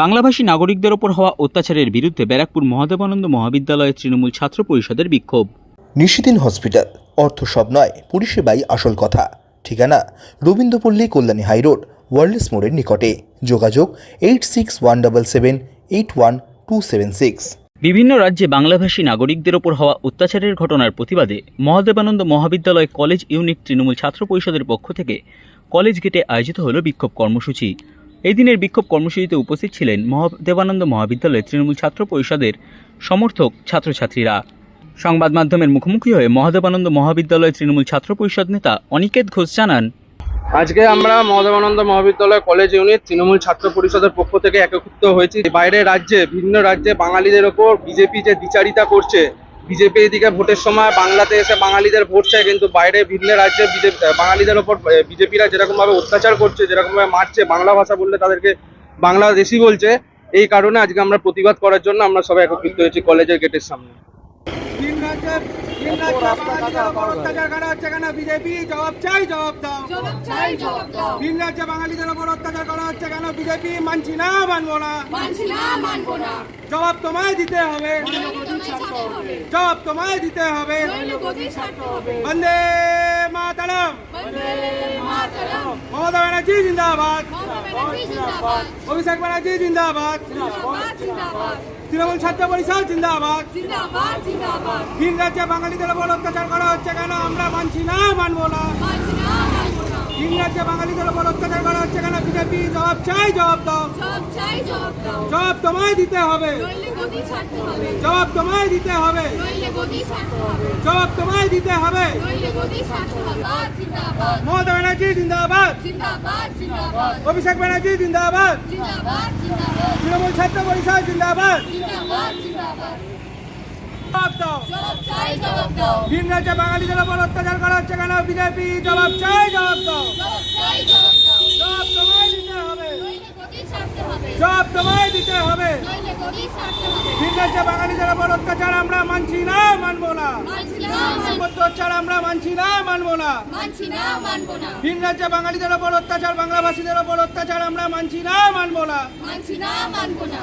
বাংলাভাষী নাগরিকদের ওপর হওয়া অত্যাচারের বিরুদ্ধে ব্যারাকপুর মহাদেবানন্দ মহাবিদ্যালয়ের তৃণমূল ছাত্র পরিষদের বিক্ষোভ। নিশিদিন হসপিটাল অর্থ সব নয় পরিষেবাই আসল কথা। ঠিকানা রবীন্দ্রপল্লী কল্যাণী হাইরোড ওয়ার্ল্ডস মোড়ের নিকটে। যোগাযোগ eight six one double seven eight one two seven six. বিভিন্ন রাজ্যে বাংলাভাষী নাগরিকদের ওপর হওয়া অত্যাচারের ঘটনার প্রতিবাদে মহাদেবানন্দ মহাবিদ্যালয় কলেজ ইউনিট তৃণমূল ছাত্র পরিষদের পক্ষ থেকে কলেজ গেটে আয়োজিত হলো বিক্ষোভ কর্মসূচি। এই দিনের বিক্ষোভ কর্মসূচিতে উপস্থিত ছিলেন মহাদেবানন্দ মহাবিদ্যালয়ের তৃণমূল ছাত্র পরিষদের সমর্থক ছাত্রছাত্রীরা। সংবাদ মাধ্যমের মুখোমুখি হয়ে মহাদেবানন্দ মহাবিদ্যালয়ের তৃণমূল ছাত্র পরিষদ নেতা অনিকেত ঘোষ জানান, আজকে আমরা মহাদেবানন্দ মহাবিদ্যালয় কলেজ ইউনিট তৃণমূল ছাত্র পরিষদের পক্ষ থেকে একত্রিত হয়েছি। বাইরের রাজ্যে, ভিন্ন রাজ্যে বাঙালিদের ওপর বিজেপি যে দ্বিচারিতা করছে বিজেপি এদিকে ভোটের সময় বাংলাতে এসে বাঙালিদের ভোট চায়, কিন্তু বাইরে ভিন্ন রাজ্যে বিজেপি বাঙালিদের ওপর বিজেপিরা যেরকমভাবে অত্যাচার করছে, যেরকমভাবে মারছে, বাংলা ভাষা বললে তাদেরকে বাংলাদেশি বলছে, এই কারণে আজকে আমরা প্রতিবাদ করার জন্য আমরা সবাই একত্রিত হয়েছি কলেজের গেটের সামনে। তিন রাজ্যে তিন অত্যাচার করা হচ্ছে কেন বিজেপি জবাব চাই জবাব দাও। চাই জবাব দাও। তিন রাজ্যে বাঙালিদের উপর অত্যাচার করা হচ্ছে কেন? বিজেপি মানছি না মানবো না। মানছি না মানবো না। জবাব তোমায় দিতে হবে। জবাব তোমায় দিতে হবে। বন্দে মাতারাম। মমতা ব্যানার্জি জিন্দাবাদ। অভিষেক ব্যানার্জি জিন্দাবাদ। তৃণমূল ছাত্র পরিষদ জিন্দাবাদ। তিন রাজ্যে বাঙালিদের উপর অত্যাচার করা হচ্ছে কেন? আমরা মানছি না মানবো না। মানছি না মানবো না। তিন রাজ্যে বাঙালিদের উপর অত্যাচার করা হচ্ছে কেন? বিজেপি জবাব চাই জবাব দাও। জবাব তোমায় দিতে হবে। জবাব তোমায় দিতে হবে। জবাব তোমায় দিতে হবে। মমতা ব্যানার্জি জিন্দাবাদ। অভিষেক ব্যানার্জি জিন্দাবাদ ছাত্র পরিষদ জিন্দাবাদ। জিন্দাবাদ জিন্দাবাদ। দাও। জবাব চাই জবাব দাও। ভিন রাজ্যে বাঙালিদের উপর অত্যাচার করা হচ্ছে কেন? বিজেপি জবাব চাই জবাব দাও জবাব চাই জবাব দাও জবাব তোমায় দিতে হবে নইলে গদি জবাব তোমায় দিতে হবে। ঠিক বাঙালি যারা বড় অত্যাচার আমরা মানছি না মানবো না। অত্যাচার আমরা মানছি না মানবো ভিন রাজ্যে অত্যাচার বাংলাভাষীদের ওপর অত্যাচার আমরা মানছি না মানবো মানছি না মানবো না।